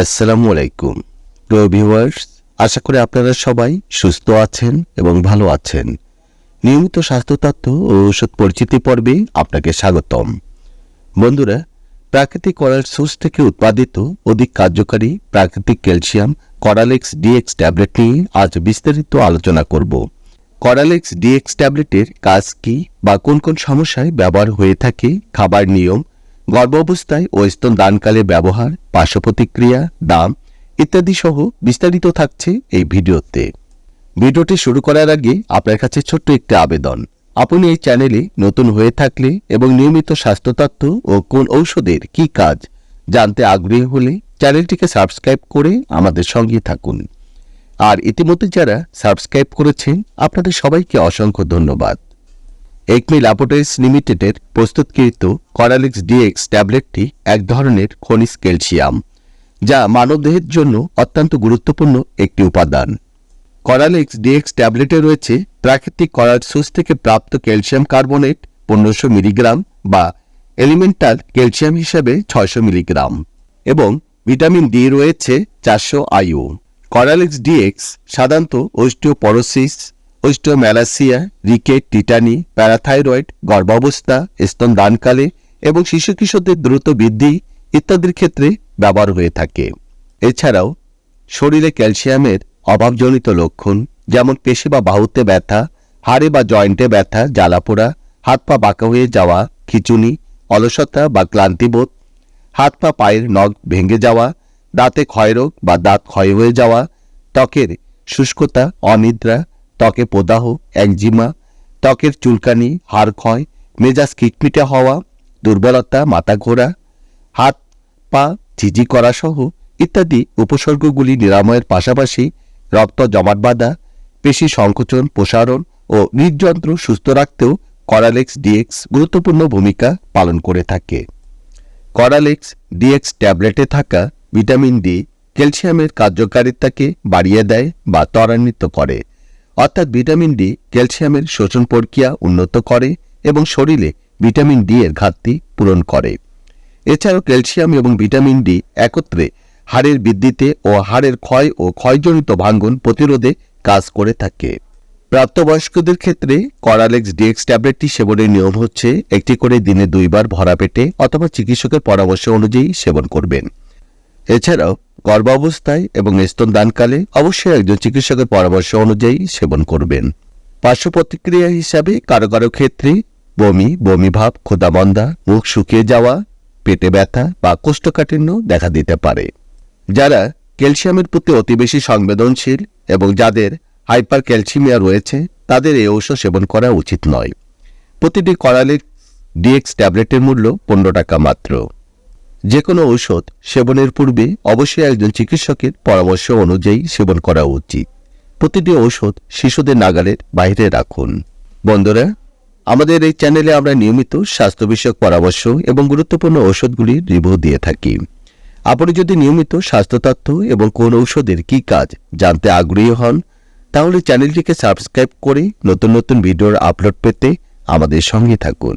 আসসালামু আলাইকুম। প্রিয় ভিউয়ার্স আশা করি আপনারা সবাই সুস্থ আছেন এবং ভালো আছেন। নিয়মিত স্বাস্থ্যতত্ত্ব ও ঔষধ পরিচিতি পর্বে আপনাকে স্বাগতম। বন্ধুরা, প্রাকৃতিক করাল সোর্স থেকে উৎপাদিত অধিক কার্যকারী প্রাকৃতিক ক্যালসিয়াম করালেক্স ডিএক্স ট্যাবলেট নিয়ে আজ বিস্তারিত আলোচনা করব। করালেক্স ডিএক্স ট্যাবলেটের কাজ কি বা কোন কোন সমস্যায় ব্যবহার হয়ে থাকে, খাবার নিয়ম গর্ভাবস্থায় ও স্তন দানকালে ব্যবহার পার্শ্ব প্রতিক্রিয়া দাম ইত্যাদি সহ বিস্তারিত থাকছে এই ভিডিওতে। ভিডিওটি শুরু করার আগে আপনার কাছে ছোট্ট একটি আবেদন। আপনি এই চ্যানেলে নতুন হয়ে থাকলে এবং নিয়মিত স্বাস্থ্যতত্ত্ব ও কোন ঔষধের কি কাজ জানতে আগ্রহী হলে চ্যানেলটিকে সাবস্ক্রাইব করে আমাদের সঙ্গে থাকুন। আর ইতিমধ্যে যারা সাবস্ক্রাইব করেছেন, আপনাদের সবাইকে অসংখ্য ধন্যবাদ। একমি ল্যাবরেটরিজ লিমিটেডের প্রস্তুতকৃত করালিক্স ডিএক্স ট্যাবলেটটি এক ধরনের খনিজ ক্যালসিয়াম, যা মানবদেহের জন্য অত্যন্ত গুরুত্বপূর্ণ একটি উপাদান। করালিক্স ডিএক্স ট্যাবলেটে রয়েছে প্রাকৃতিক করাল সোর্স থেকে প্রাপ্ত ক্যালসিয়াম কার্বনেট পনেরোশো মিলিগ্রাম বা এলিমেন্টাল ক্যালসিয়াম হিসেবে ছয়শো মিলিগ্রাম এবং ভিটামিন ডি রয়েছে চারশো আইউ করালিক্স ডিএক্স সাধারণত osteoporosis osteomalacia rickets, tetany, parathyroid, গর্ভাবস্থা, স্তন দানকালে এবং শিশু কিশোরদের দ্রুত বৃদ্ধি ইত্যাদির ক্ষেত্রে ব্যবহার হয়ে থাকে। এছাড়াও, শরীরে ক্যালসিয়ামের অভাবজনিত লক্ষণ যেমন পেশি বা বাহুতে ব্যথা, হাড়ে বা জয়েন্টে ব্যথা, জ্বালাপোড়া, হাত পা বাঁকা হয়ে যাওয়া, খিচুনি, অলসতা বা ক্লান্তিবোধ, হাত পা পায়ের নখ ভেঙে যাওয়া, দাঁতে ক্ষয়রোগ বা দাঁত ক্ষয় হয়ে যাওয়া, ত্বকের শুষ্কতা, অনিদ্রা ত্বকে প্রদাহ, একজিমা, ত্বকের চুলকানি, হাড় ক্ষয়, মেজাজ কিটমিটে হওয়া, দুর্বলতা, মাথা ঘোরা, হাত, পা, ঝিঝি করা সহ ইত্যাদি উপসর্গগুলি নিরাময়ের পাশাপাশি রক্ত জমাট বাঁধা, পেশি সংকোচন, প্রসারণ ও হৃদযন্ত্র সুস্থ রাখতেও করালেক্স ডিএক্স গুরুত্বপূর্ণ ভূমিকা পালন করে থাকে। করালেক্স ডিএক্স ট্যাবলেটে থাকা ভিটামিন ডি ক্যালসিয়ামের কার্যকারিতাকে বাড়িয়ে দেয় বা ত্বরান্বিত করে। অর্থাৎ ভিটামিন ডি, ক্যালসিয়ামের শোষণ প্রক্রিয়া উন্নত করে এবং শরীরে ভিটামিন ডি এর ঘাটতি পূরণ করে। এছাড়াও ক্যালসিয়াম এবং ভিটামিন ডি একত্রে হাড়ের বৃদ্ধিতে ও হাড়ের ক্ষয় ও ক্ষয়জনিত ভাঙ্গন প্রতিরোধে কাজ করে থাকে। প্রাপ্তবয়স্কদের ক্ষেত্রে করালেক্স ডিএক্স ট্যাবলেটটি সেবনের নিয়ম হচ্ছে একটি করে দিনে দুইবার ভরা পেটে অথবা চিকিৎসকের পরামর্শ অনুযায়ী সেবন করবেন। এছাড়াও গর্ভাবস্থায় এবং স্তন দানকালে অবশ্যই একজন চিকিৎসকের পরামর্শ অনুযায়ী সেবন করবেন। পার্শ্ব প্রতিক্রিয়া হিসাবে কারও কারও ক্ষেত্রে বমি বমিভাব ক্ষুদামন্দা মুখ শুকিয়ে যাওয়া, পেটে ব্যথা বা কোষ্ঠকাঠিন্য দেখা দিতে পারে। যারা ক্যালসিয়ামের প্রতি অতি বেশি সংবেদনশীল এবং যাদের হাইপার ক্যালসিমিয়া রয়েছে, তাদের এই ঔষধ সেবন করা উচিত নয়। প্রতিটি করালে ডিএক্স ট্যাবলেটের মূল্য পনেরো টাকা মাত্র। যে কোনো ঔষধ সেবনের পূর্বে অবশ্যই একজন চিকিৎসকের পরামর্শ অনুযায়ী সেবন করা উচিত। প্রতিটি ঔষধ শিশুদের নাগালের বাইরে রাখুন। বন্ধুরা, আমাদের এই চ্যানেলে আমরা নিয়মিত স্বাস্থ্য বিষয়ক পরামর্শ এবং গুরুত্বপূর্ণ ঔষধগুলির রিভিউ দিয়ে থাকি। আপনি যদি নিয়মিত স্বাস্থ্যতত্ত্ব এবং কোন ঔষধের কি কাজ জানতে আগ্রহী হন, তাহলে চ্যানেলটিকে সাবস্ক্রাইব করে নতুন নতুন ভিডিওর আপলোড পেতে আমাদের সঙ্গে থাকুন।